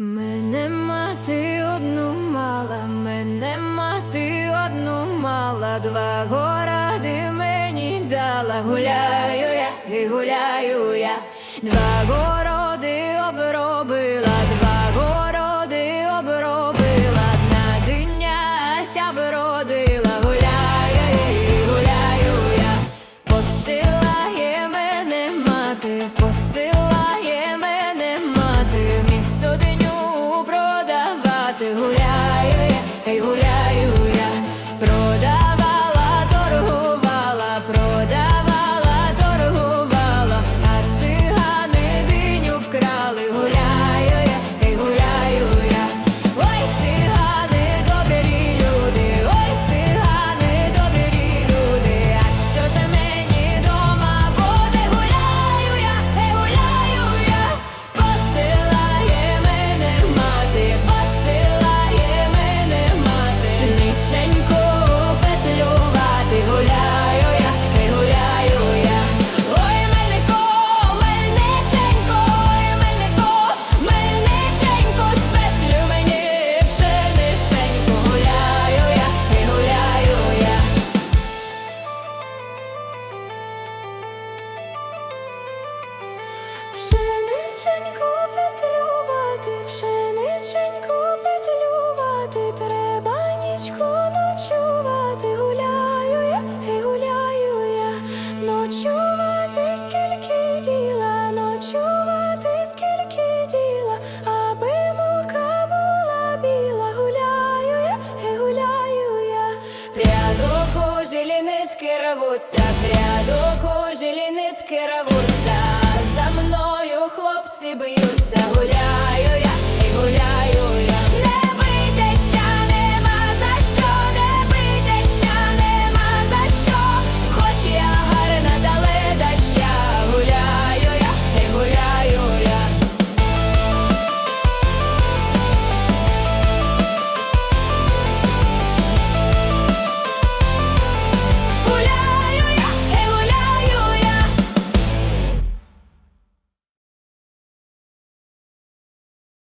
Мене мати одну мала, мене мати одну мала, два городи мені дала, гуляю я і гуляю я, два городи гуляю я, Пшениченьку петлювати, пшениченьку петлювати, треба нічку ночувати, гуляю я, і гуляю я, ночувати скільки діла, ночувати скільки діла, аби мука була біла, гуляю я, і гуляю я, пряду кожелі нитки рвуться, пряду кожелі нитки рвуться, хлопці б'ються, гуляю.